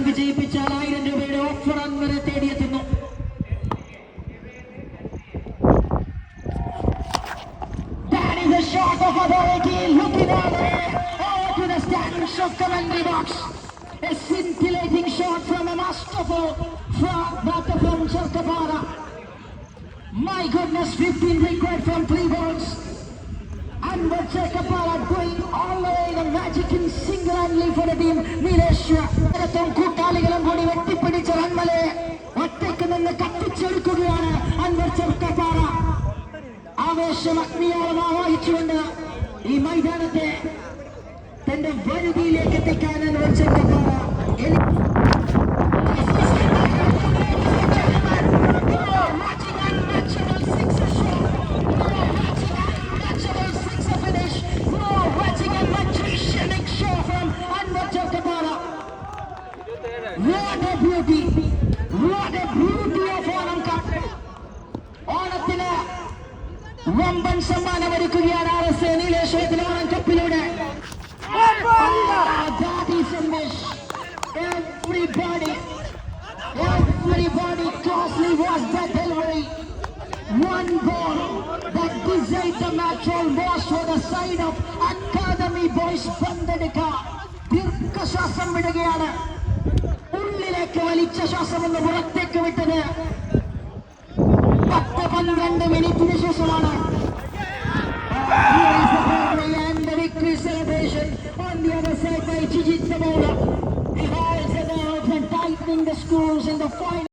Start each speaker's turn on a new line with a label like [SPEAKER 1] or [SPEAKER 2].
[SPEAKER 1] മത്സരം വിജയിപ്പിച്ചാൽ ആയിരം രൂപയുടെ ഓഫർ റൺ വരെ തേടിയെത്തുന്നു That is a shot of authority looking all the way over to the stands of commentary box. A scintillating shot from a masterful from batter from Chalkapara. My goodness, 15 required from three balls. And Chalkapara going all the way the magic in single-handedly for the team. Nilesh നേരത്തും ആവേശം അഗ്നിയോളം ആവാഹിച്ചുകൊണ്ട് ഈ മൈതാനത്തെ തന്റെ വരുതിയിലേക്ക് എത്തിക്കാൻ അനുവദിച്ചിട്ടുള്ള What a വമ്പൻ സമ്മാനം ഒരുക്കുകയാണ് R S A നീലേശ്വരത്തിന് Onam കപ്പിലൂടെ Ah, that is a miss. Everybody, everybody closely watched that delivery. One ball that decided the match almost for the side of Academy Boys പന്തെടുക്ക ദീർഘശ്വാസം വിടുകയാണ് ഉള്ളിലേക്ക് വലിച്ച ശ്വാസം ഒന്ന് പുറത്തേക്ക് വിട്ടത് പത്ത് പന്ത്രണ്ട് മിനിറ്റിന് ശേഷമാണ് Here is the Broadway and the victory celebration on the other side by Chijit Samola. The halls are out and tightening the screws in the final.